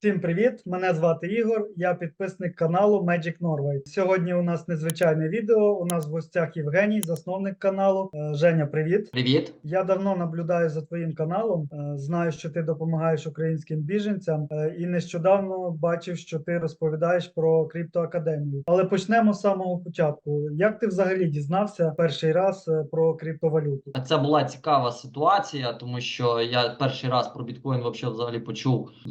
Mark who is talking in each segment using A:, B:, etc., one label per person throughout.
A: Всім привіт! Мене звати Ігор. Я підписник каналу Magic Norway. Сьогодні у нас незвичайне відео. У нас в гостях Євгеній, засновник каналу. Е, Женя, привіт!
B: Привіт.
A: Я давно наблюдаю за твоїм каналом. Е, Знаю, що ти допомагаєш українським біженцям, е, і нещодавно бачив, що ти розповідаєш про криптоакадемію. Але почнемо з самого початку. Як ти взагалі дізнався перший раз про криптовалюту?
B: Це була цікава ситуація, тому що я перший раз про біткоін взагалі почув в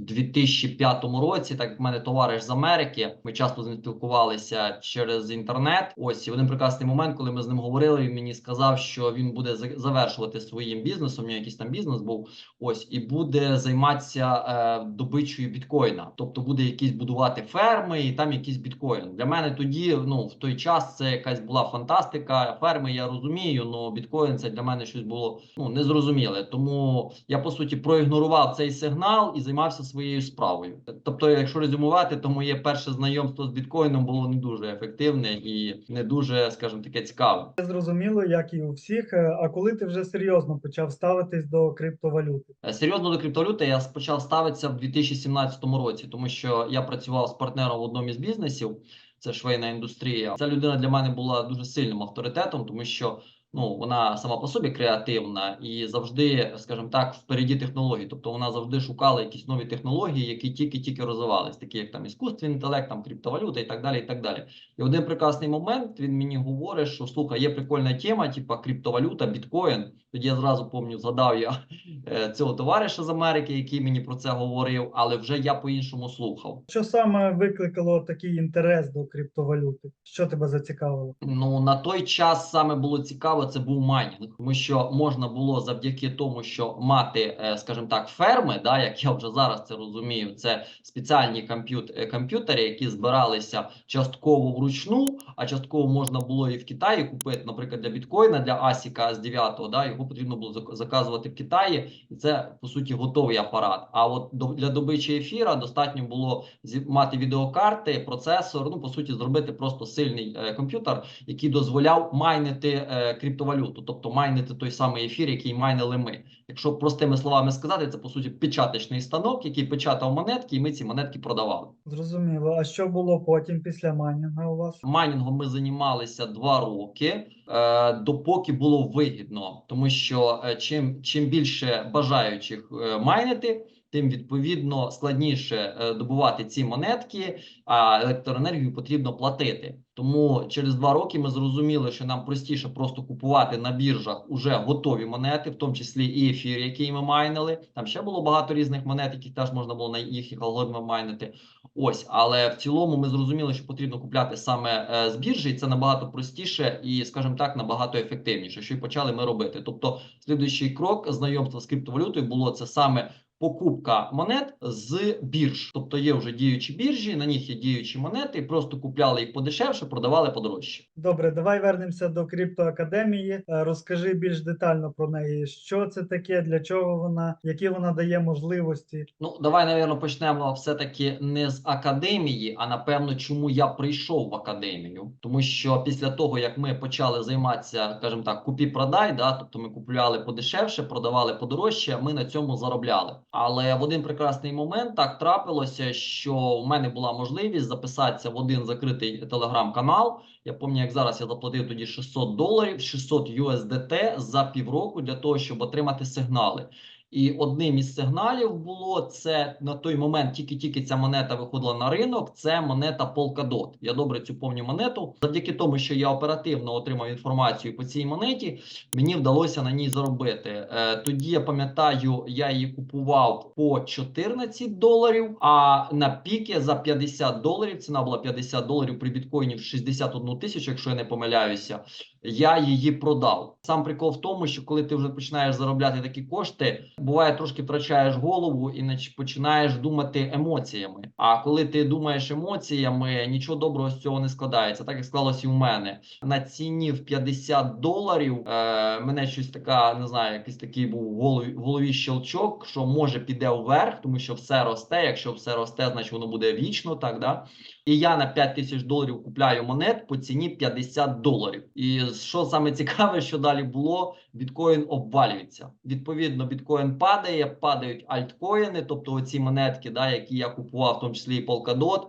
B: 2005 році. Так в мене товариш з Америки. Ми часто з ним спілкувалися через інтернет. Ось і один прекрасний момент, коли ми з ним говорили, він мені сказав, що він буде завершувати своїм бізнесом. У нього якийсь там бізнес був. Ось і буде займатися е, добичою біткоїна, тобто буде якісь будувати ферми, і там якийсь біткоін. Для мене тоді, ну в той час, це якась була фантастика. Ферми я розумію, але біткоін це для мене щось було ну незрозуміле. Тому я по суті проігнорував цей сигнал і займався своєю справою. Тобто, якщо резюмувати, то моє перше знайомство з біткоїном було не дуже ефективне і не дуже, скажімо, таке цікаве.
A: Це зрозуміло, як і у всіх. Е, А коли ти вже серйозно почав ставитись до криптовалюти?
B: Е, Серйозно до криптовалюти я почав ставитися в 2017 році, тому що я працював з партнером в одному із бізнесів. Це швейна індустрія. Ця людина для мене була дуже сильним авторитетом, тому що ну вона сама по собі креативна і завжди, скажімо так, впереді технологій. Тобто вона завжди шукала якісь нові технології, які тільки-тільки розвивались, такі як там іскусственний інтелект, там криптовалюта і так далі. І так далі. І один прекрасний момент він мені говорить, що слухай, є прикольна тема, типа криптовалюта, біткоін. Тоді я зразу пам'ятаю, згадав я е, цього товариша з Америки, який мені про це говорив, але вже я по-іншому слухав.
A: Що саме викликало такий інтерес до криптовалюти? Що тебе зацікавило?
B: Ну на той час саме було цікаво, це був майнінг, тому що можна було завдяки тому, що мати, е, скажімо так, ферми, да, як я вже зараз це розумію, це спеціальні комп'ют- е, комп'ютери, які збиралися частково вручну, а частково можна було і в Китаї купити, наприклад, для біткоїна, для Асіка з 9 да, його потрібно було зак- заказувати в Китаї, і це по суті готовий апарат. А от для добичі ефіра достатньо було мати відеокарти, процесор. Ну по суті, зробити просто сильний е, комп'ютер, який дозволяв майнити е, криптовалюту, тобто майнити той самий ефір, який майнили ми. Якщо простими словами сказати, це по суті печаточний станок, який печатав монетки, і ми ці монетки продавали.
A: Зрозуміло. А що було потім після майнінга у вас?
B: Майнінгом ми займалися два роки, е, допоки було вигідно, тому що е, чим, чим більше бажаючих е, майнити, тим відповідно складніше е, добувати ці монетки, а електроенергію потрібно платити. Тому через два роки ми зрозуміли, що нам простіше просто купувати на біржах уже готові монети, в тому числі і ефір, який ми майнили. Там ще було багато різних монет, які теж можна було на їхніх алгоритмах майнити. Ось, але в цілому ми зрозуміли, що потрібно купляти саме е, з біржі, і це набагато простіше і, скажімо так, набагато ефективніше, що й почали ми робити. Тобто, слідуючий крок знайомства з криптовалютою було це саме. Покупка монет з бірж, тобто є вже діючі біржі, на них є діючі монети, просто купляли їх подешевше, продавали подорожче.
A: Добре, давай вернемося до криптоакадемії. Е, Розкажи більш детально про неї. Що це таке, для чого вона, які вона дає можливості?
B: Ну, давай, напевно, почнемо все-таки не з академії, а напевно, чому я прийшов в академію. Тому що після того, як ми почали займатися, скажімо так, купі-продай, да, тобто ми купували подешевше, продавали подорожче, ми на цьому заробляли. Але в один прекрасний момент так трапилося, що в мене була можливість записатися в один закритий телеграм-канал. Я пам'ятаю, як зараз я заплатив тоді 600 доларів, 600 USDT за півроку для того, щоб отримати сигнали. І одним із сигналів було це на той момент, тільки-тільки ця монета виходила на ринок. Це монета Polkadot. Я добре цю помню монету. Завдяки тому, що я оперативно отримав інформацію по цій монеті, мені вдалося на ній заробити. Е, тоді я пам'ятаю, я її купував по 14 доларів. А на піки за 50 доларів ціна була 50 доларів при біткоїні в 61 тисячу, якщо я не помиляюся. Я її продав. Сам прикол в тому, що коли ти вже починаєш заробляти такі кошти, буває трошки втрачаєш голову і починаєш думати емоціями. А коли ти думаєш емоціями, нічого доброго з цього не складається. Так як склалося і в мене на ціні в 50 доларів. Е, мене щось така, не знаю, якийсь такий був в голові, в голові щелчок, що може піде вверх, тому що все росте. Якщо все росте, значить воно буде вічно, так да. І я на 5 тисяч доларів купляю монет по ціні 50 доларів. І що саме цікаве, що далі було, біткоін обвалюється. Відповідно, біткоін падає, падають альткоїни, тобто оці монетки, да, які я купував, в тому числі і Polkadot,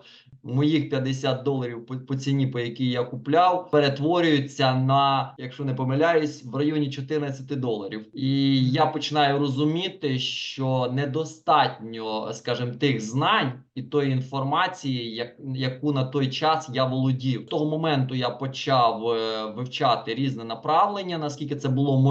B: моїх 50 доларів по, по ціні, по якій я купляв, перетворюються на, якщо не помиляюсь, в районі 14 доларів. І я починаю розуміти, що недостатньо, скажімо, тих знань і тої інформації, як, яку на той час я володів. З того моменту я почав е, вивчати різне направлення, наскільки це було можливо.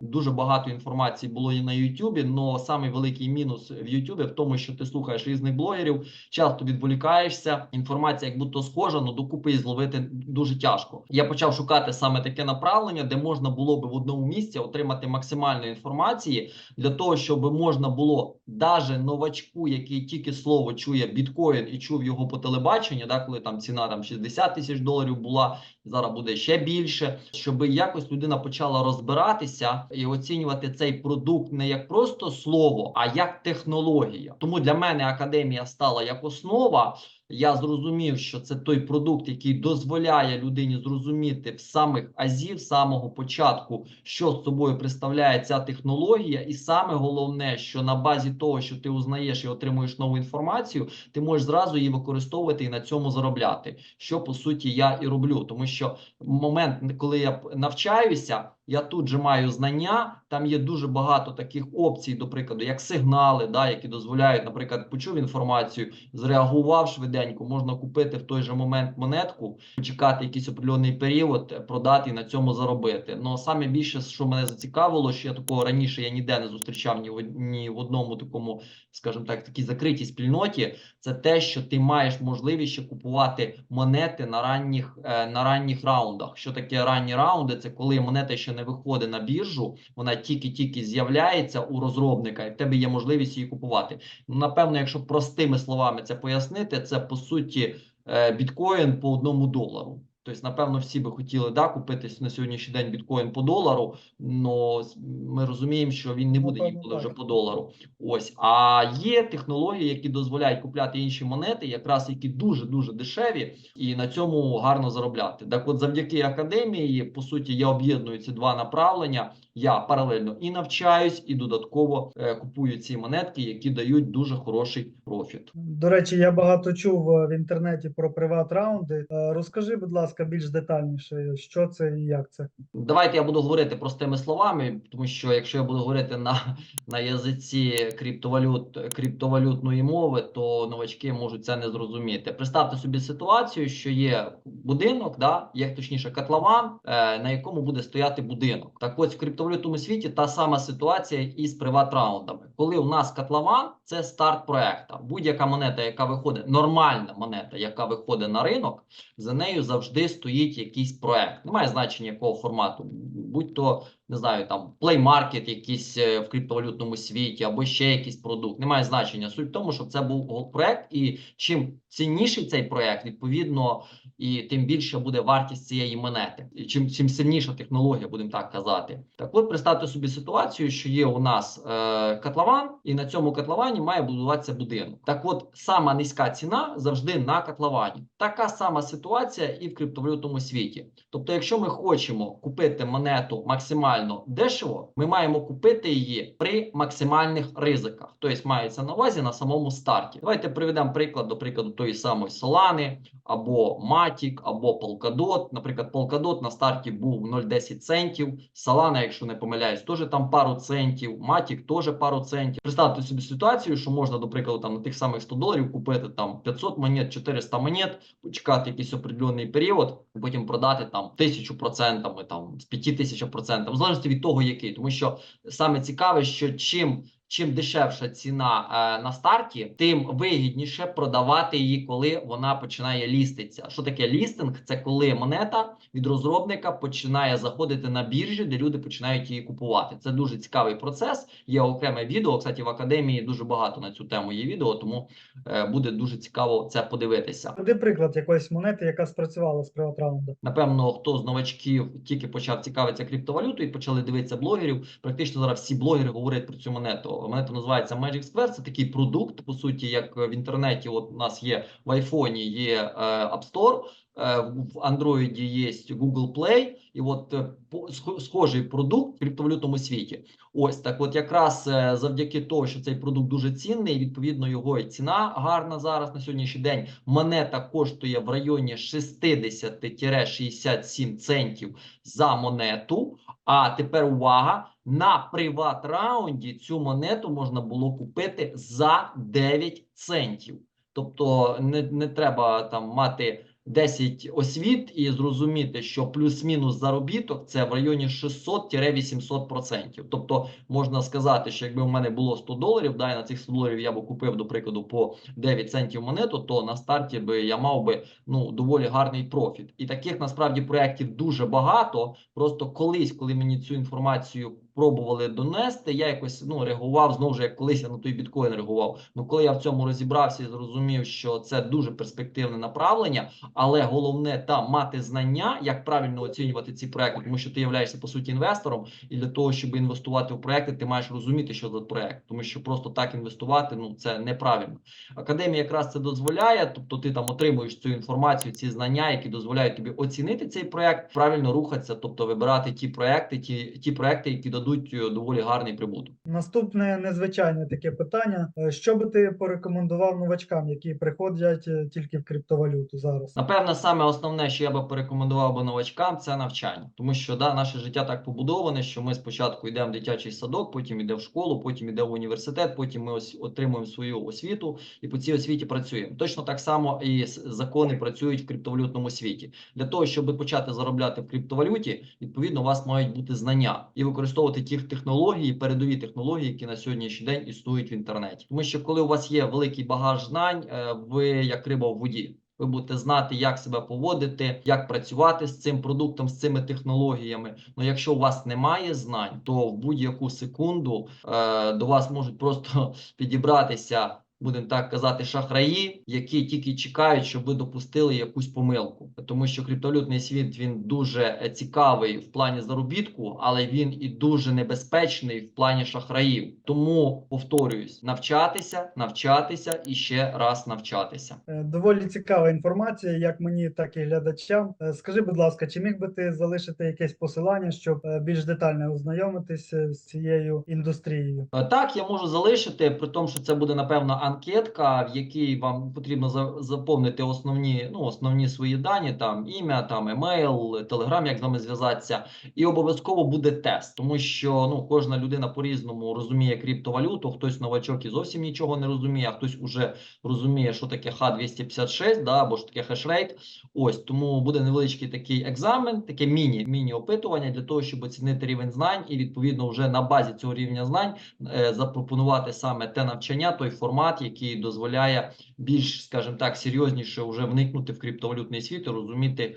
B: Дуже багато інформації було і на Ютубі. але самий великий мінус в Ютубі в тому, що ти слухаєш різних блогерів, часто відволікаєшся. Інформація, як будто схожа, але докупи її зловити дуже тяжко. Я почав шукати саме таке направлення, де можна було би в одному місці отримати максимальної інформації для того, щоб можна було даже новачку, який тільки слово чує біткоін і чув його по телебаченню, да, коли там ціна там 60 тисяч доларів була, зараз буде ще більше, щоб якось людина почала розбиратися і оцінювати цей продукт не як просто слово, а як технологія. Тому для мене академія стала як основа. Я зрозумів, що це той продукт, який дозволяє людині зрозуміти в самих азів, самого початку, що з собою представляє ця технологія, і саме головне, що на базі того, що ти узнаєш і отримуєш нову інформацію, ти можеш зразу її використовувати і на цьому заробляти. Що по суті я і роблю, тому що момент, коли я навчаюся. Я тут же маю знання. Там є дуже багато таких опцій, до прикладу, як сигнали, да, які дозволяють, наприклад, почув інформацію, зреагував швиденько. Можна купити в той же момент монетку, почекати якийсь определений період, продати і на цьому заробити. Ну саме більше, що мене зацікавило, що я такого раніше я ніде не зустрічав ні в ні в одному такому, скажімо так, такій закритій спільноті. Це те, що ти маєш можливість ще купувати монети на ранніх е, на ранніх раундах. Що таке ранні раунди? Це коли монета ще не виходить на біржу, вона тільки-тільки з'являється у розробника, і в тебе є можливість її купувати. Ну, напевно, якщо простими словами це пояснити, це по суті е, біткоін по одному долару. Тобто, напевно, всі би хотіли да, купити на сьогоднішній день біткоін по долару, але ми розуміємо, що він не буде ніколи вже по долару. Ось, а є технології, які дозволяють купляти інші монети, якраз які дуже дуже дешеві, і на цьому гарно заробляти. Так, от завдяки академії, по суті, я об'єдную ці два направлення. Я паралельно і навчаюсь, і додатково е, купую ці монетки, які дають дуже хороший профіт.
A: До речі, я багато чув е, в інтернеті про приват-раунди. Е, Розкажи, будь ласка, більш детальніше, що це і як це.
B: Давайте я буду говорити простими словами, тому що якщо я буду говорити на, на язиці криптовалют, криптовалютної мови, то новачки можуть це не зрозуміти. Представте собі ситуацію, що є будинок, да, є точніше котлован, е, на якому буде стояти будинок. Так ось в криптовалютному світі та сама ситуація із приват-раундами. Коли у нас котлован це старт проекту. Будь-яка монета, яка виходить, нормальна монета, яка виходить на ринок, за нею завжди стоїть якийсь проект. Немає значення якого формату, будь то не знаю, там Market якийсь е, в криптовалютному світі, або ще якийсь продукт. Немає значення. Суть в тому, щоб це був проект, і чим цінніший цей проект, відповідно, і тим більше буде вартість цієї монети. І чим, чим сильніша технологія, будемо так казати. Так от представте собі ситуацію, що є у нас е, котлован, і на цьому котловані має будуватися будинок. Так от сама низька ціна завжди на котловані. Така сама ситуація і в криптовалютному світі. Тобто, якщо ми хочемо купити монету максимально дешево, ми маємо купити її при максимальних ризиках. Тобто мається на увазі на самому старті. Давайте приведемо приклад, до прикладу, тої самої Solana, або Matic, або Polkadot. Наприклад, Polkadot на старті був 0,10 центів. Solana, якщо не помиляюсь, теж там пару центів. Matic теж пару центів. Представте собі ситуацію, що можна, до прикладу, там на тих самих 100 доларів купити там 500 монет, 400 монет, почекати якийсь определений період, потім продати там тисячу процентами, там з 5 тисяч процентами, в залежності від того, який. Тому що саме цікаве, що чим чим дешевша ціна е, на старті, тим вигідніше продавати її, коли вона починає ліститися. Що таке лістинг? Це коли монета від розробника починає заходити на біржі, де люди починають її купувати. Це дуже цікавий процес. Є окреме відео. Кстати, в академії дуже багато на цю тему є відео, тому е, буде дуже цікаво це подивитися.
A: Приведи приклад якоїсь монети, яка спрацювала з приват-раунду.
B: Напевно, хто з новачків тільки почав цікавитися криптовалютою і почали дивитися блогерів. Практично зараз всі блогери говорять про цю монету. Монета називається Magic Square. Це такий продукт, по суті, як в інтернеті. От у нас є в айфоні є е, App Store, в Android є Google Play, і от е, по- схожий продукт в криптовалютному світі. Ось так, от якраз е, завдяки того, що цей продукт дуже цінний, відповідно, його і ціна гарна зараз на сьогоднішній день. Монета коштує в районі 60-67 центів за монету. А тепер увага! На приват раунді цю монету можна було купити за 9 центів. Тобто не, не треба там мати 10 освіт і зрозуміти, що плюс-мінус заробіток це в районі 600-800%. Тобто можна сказати, що якби у мене було 100 доларів, да, і на цих 100 доларів я би купив, до прикладу, по 9 центів монету, то на старті би я мав би ну доволі гарний профіт. І таких насправді проєктів дуже багато. Просто колись, коли мені цю інформацію пробували донести, я якось ну реагував знову ж як колись я на той біткоін реагував. Ну коли я в цьому розібрався і зрозумів, що це дуже перспективне направлення, але головне там мати знання, як правильно оцінювати ці проекти, тому що ти являєшся по суті інвестором, і для того, щоб інвестувати в проекти, ти маєш розуміти, що за проект, тому що просто так інвестувати ну це неправильно. Академія якраз це дозволяє, тобто ти там отримуєш цю інформацію, ці знання, які дозволяють тобі оцінити цей проект, правильно рухатися, тобто вибирати ті проекти, ті, ті проекти, які дадуть е, доволі гарний прибуток.
A: Наступне незвичайне таке питання: Е, що би ти порекомендував новачкам, які приходять е, тільки в криптовалюту зараз?
B: Напевно, саме основне, що я би порекомендував би новачкам, це навчання, тому що да, наше життя так побудоване, що ми спочатку йдемо в дитячий садок, потім йдемо в школу, потім йдемо в університет, потім ми ось отримуємо свою освіту і по цій освіті працюємо. Точно так само і закони працюють в криптовалютному світі. Для того, щоб почати заробляти в криптовалюті, відповідно, у вас мають бути знання і використовувати ті технології, передові технології, які на сьогоднішній день існують в інтернеті. Тому що коли у вас є великий багаж знань, е, ви як риба в воді. Ви будете знати, як себе поводити, як працювати з цим продуктом, з цими технологіями. Ну, якщо у вас немає знань, то в будь-яку секунду е, до вас можуть просто підібратися, будемо так казати, шахраї, які тільки чекають, щоб ви допустили якусь помилку. Тому що криптовалютний світ він дуже е, цікавий в плані заробітку, але він і дуже небезпечний в плані шахраїв. Тому повторююсь, навчатися, навчатися і ще раз навчатися.
A: Е, Доволі цікава інформація, як мені, так і глядачам. Е, Скажи, будь ласка, чи міг би ти залишити якесь посилання, щоб більш детально ознайомитися з цією індустрією?
B: Так, я можу залишити, при тому, що це буде напевно анкетка, в якій вам потрібно за- заповнити основні, ну, основні свої дані, там ім'я, там емейл, телеграм, як з вами зв'язатися, і обов'язково буде тест, тому що ну кожна людина по-різному розуміє криптовалюту, хтось новачок і зовсім нічого не розуміє, а хтось уже розуміє, що таке Х256, да, або що таке хешрейт. Ось тому буде невеличкий такий екзамен, таке міні міні опитування для того, щоб оцінити рівень знань, і відповідно вже на базі цього рівня знань е, запропонувати саме те навчання, той формат, який дозволяє більш, скажімо так, серйозніше вже вникнути в криптовалютний світ і розуміти,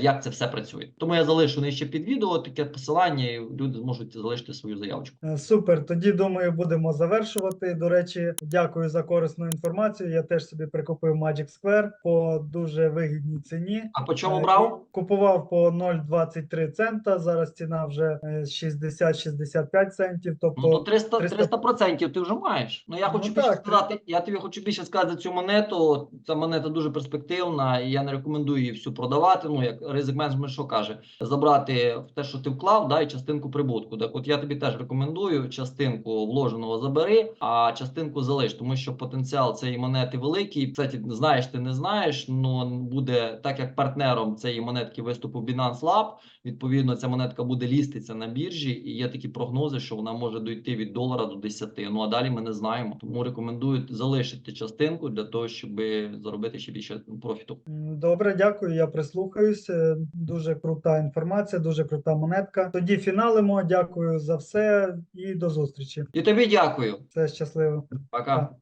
B: як це все працює. Тому я залишу нижче під відео таке посилання, і люди зможуть залишити свою заявочку.
A: Е, Супер. Тоді думаю, будемо завершувати. До речі, дякую за корисну інформацію. Я теж собі прикупив Magic Square по дуже вигідній ціні.
B: А по чому
A: Е,
B: брав?
A: Купував по 0,23 цента. Зараз ціна вже е, 60-65 центів. Тобто
B: Ну, то 300,
A: 300
B: 300 процентів ти вже маєш. Ну, я
A: Ну,
B: хочу більше
A: так,
B: сказати, я тобі хочу більше сказати цю монету. Ця монета дуже перспективна, і я не рекомендую її всю продавати. Ну, як ризик менеджмент що каже, забрати в те, що ти вклав, да, і частинку прибутку. Так от я тобі теж рекомендую частинку вложеного забери, а частинку залиш, тому що потенціал цієї монети великий. Кстати, знаєш, ти не знаєш, ну буде так як партнером цієї монетки виступив Binance Lab, Відповідно, ця монетка буде ліститися на біржі, і є такі прогнози, що вона може дойти від долара до 10. Ну а далі ми не знаємо. Тому рекомендую залишити частинку для того, щоб заробити ще більше профіту.
A: Добре, дякую. Я прислухаюсь. Е, Дуже крута інформація, дуже крута монетка. Тоді фіналимо. Дякую за все і до зустрічі.
B: І тобі дякую.
A: Все щасливо.
B: Пока.